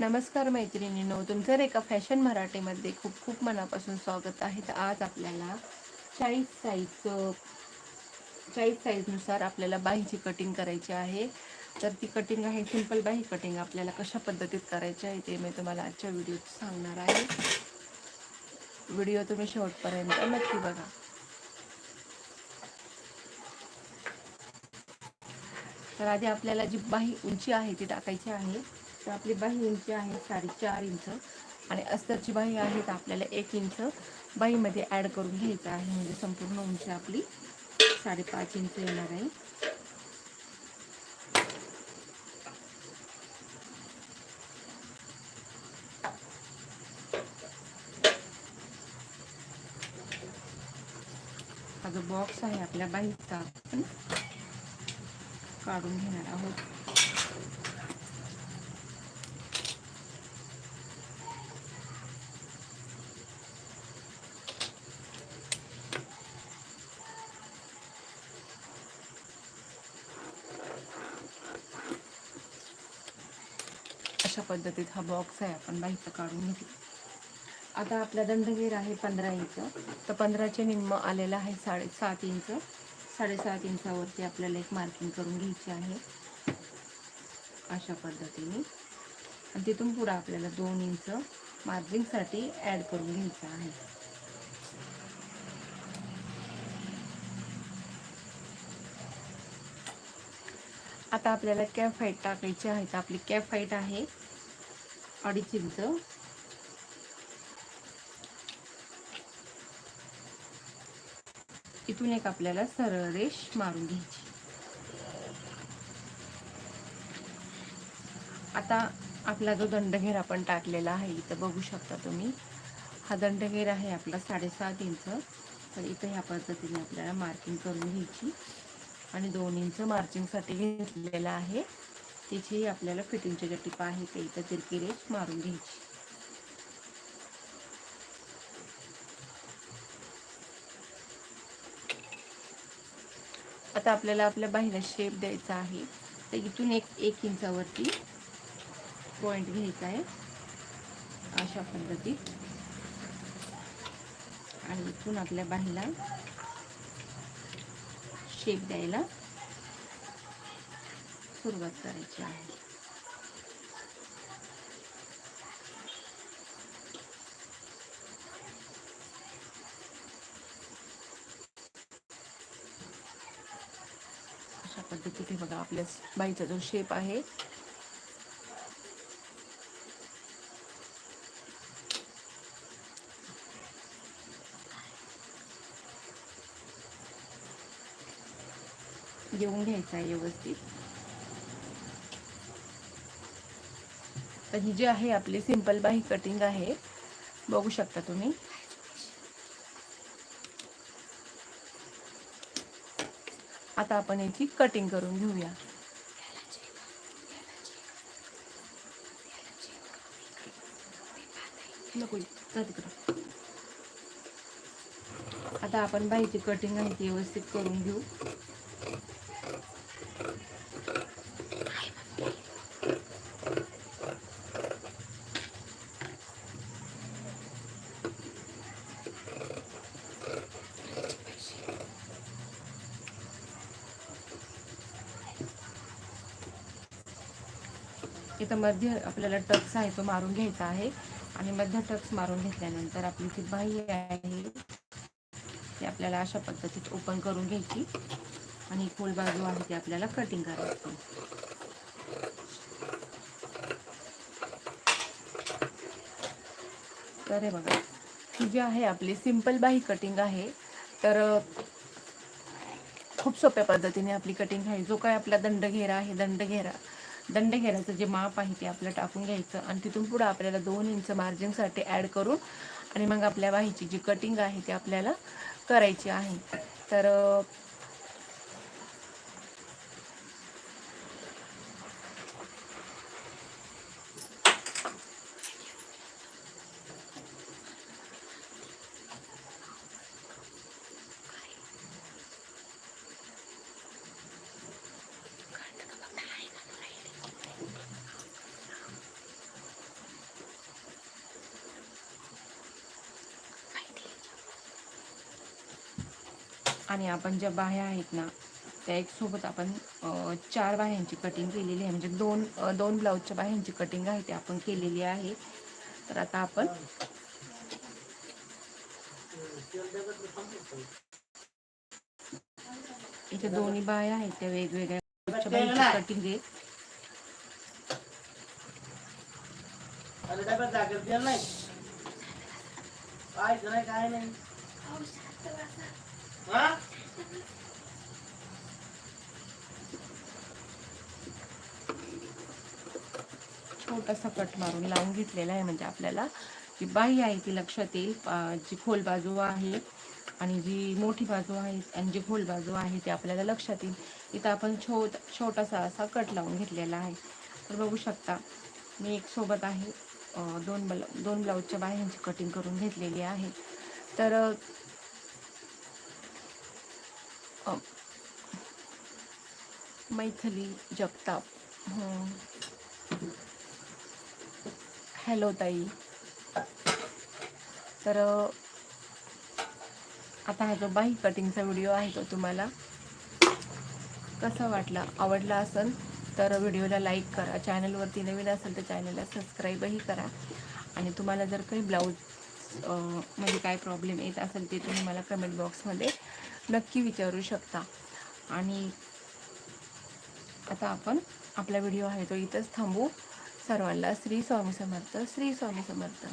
नमस्कार मैत्रिणींनो तुमचं एका फॅशन मराठीमध्ये खूप खूप मनापासून स्वागत आहे. तर आज आपल्याला चाळीस साईजचं चाळीस साईजनुसार आपल्याला बाहीची कटिंग करायची आहे. तर ती कटिंग आहे सिंपल बाही कटिंग आपल्याला कशा पद्धतीत करायची आहे ते मी तुम्हाला आजच्या व्हिडिओत सांगणार आहे. व्हिडिओ तुम्ही शेवटपर्यंत नक्की बघा. तर आधी आपल्याला जी बाही उंची आहे ती टाकायची आहे. तर आपली बाही उंची आहे साडेचार इंच आणि अस्तरची बाही आहे तर आपल्याला एक इंच बाहीमध्ये ॲड करून घ्यायचं आहे. म्हणजे संपूर्ण उंची आपली साडेपाच इंच येणार आहे. हा जो बॉक्स आहे आपल्या बाहीचा आपण काढून घेणार आहोत. अशा पद्धतीत हा बॉक्स आहे आपण बाहेरचं काढून घेऊ. आता आपला दंडगेर आहे पंधरा इंच. तर पंधराचे निम्म आलेलं आहे साडेसात इंच. साडेसात इंचावरती आपल्याला एक मार्किंग करून घ्यायची आहे. अशा पद्धतीने. आणि तिथून पुढं आपल्याला दोन इंच मार्जिंगसाठी ॲड करून घ्यायचं आहे. आता आपल्याला कॅफ फाईट टाकायची आहे. तर आपली कॅफ फाईट आहे. अडीच इंच इथून एक आपल्याला सरळ रेष मारून घ्यायची. आता आपला जो दंडघेर आपण टाकलेला आहे इथं बघू शकता तुम्ही. हा दंडघेर आहे आपला साडेसात इंच. तर इथं ह्या पद्धतीने आपल्याला मार्किंग करून घ्यायची. आणि दोन इंच मार्चिंगसाठी घेतलेला आहे. तिची आपल्याला फिटिंगचे जे टिपा आहे ते इथं तिरकी रेच मारून घ्यायची. आता आपल्याला आपल्या बाहीला शेप द्यायचा आहे. तर इथून एक एक इंचावरती पॉइंट घ्यायचा आहे. अशा पद्धतीत. आणि इथून आपल्या बाहीला शेप द्यायला सुरुवात करायची आहे. अशा पद्धतीने बघा आपल्या बाईचा जो शेप आहे घेऊन घ्यायचा आहे व्यवस्थित. तर ही जी आहे आपली सिंपल बाही कटिंग आहे. बघू शकता तुम्ही. आता आपण याची कटिंग करून घेऊया. नको आता आपण बाईची कटिंग आहे ती व्यवस्थित करून घेऊ. इथं मध्य आपल्याला टक्स आहे तो मारून घ्यायचा आहे. आणि मध्य टक्स मारून घेतल्यानंतर आपली जी बाही आहे ती आपल्याला अशा पद्धतीत ओपन करून घ्यायची. आणि फुल बाजू आहे ती आपल्याला कटिंग करायची. तर हे बघा ही जी आहे आपली सिंपल बाही कटिंग आहे तर खूप सोप्या पद्धतीने आपली कटिंग आहे. जो काय आपला दंडघेरा आहे दंडघेरा. दंड दंडघेराचं जे माप आहे ते आपलं टाकून घ्यायचं आणि तिथून पुढं आपल्याला दोन इंच मार्जिनसाठी ॲड करून आणि मग आपल्या बाहीची जी कटिंग आहे ती आपल्याला करायची आहे. तर आणि आपण ज्या बाह्या आहेत ना त्या एक सोबत आपण चार बाह्यांची कटिंग केलेली आहे. म्हणजे दोन दोन ब्लाऊजच्या बाह्यांची कटिंग आहे ती आपण केलेली आहे. तर आता आपण इथे दोन्ही बाह्या आहेत त्या वेगवेगळ्या कटिंग आहे. अरे डब्यात जागर दिला नाही. काय नाही काय नाही. छोटासा कट मारून लावून घेतलेला आहे म्हणजे आपल्याला. जी बाही आहे ती लक्षात येईल जी खोल बाजू आहे आणि जी मोठी बाजू आहे आणि जी खोल बाजू आहे ती आपल्याला लक्षात येईल. इथं आपण छोट छोटासा असा कट लावून घेतलेला आहे. तर बघू शकता मी एक सोबत आहे. दोन ब्ला दोन ब्लाऊजच्या बाह्यांची कटिंग करून घेतलेली आहे. तर मैथिली जगताप. हॅलो ताई. तर आता हा जो बाही कटिंगचा व्हिडिओ आहे तो तुम्हाला कसा वाटला आवडला असेल तर व्हिडिओला लाईक करा. चॅनलवरती नवीन असेल तर चॅनलला सबस्क्राईबही करा. आणि तुम्हाला जर काही ब्लाऊज म्हणजे काय प्रॉब्लेम येत असेल ते तुम्ही मला कमेंट बॉक्समध्ये नक्की विचारू शकता. आणि आता आपण आपला व्हिडिओ आहे तो इथंच थांबू. सर्वांना श्री स्वामी समर्थ श्री स्वामी समर्थ.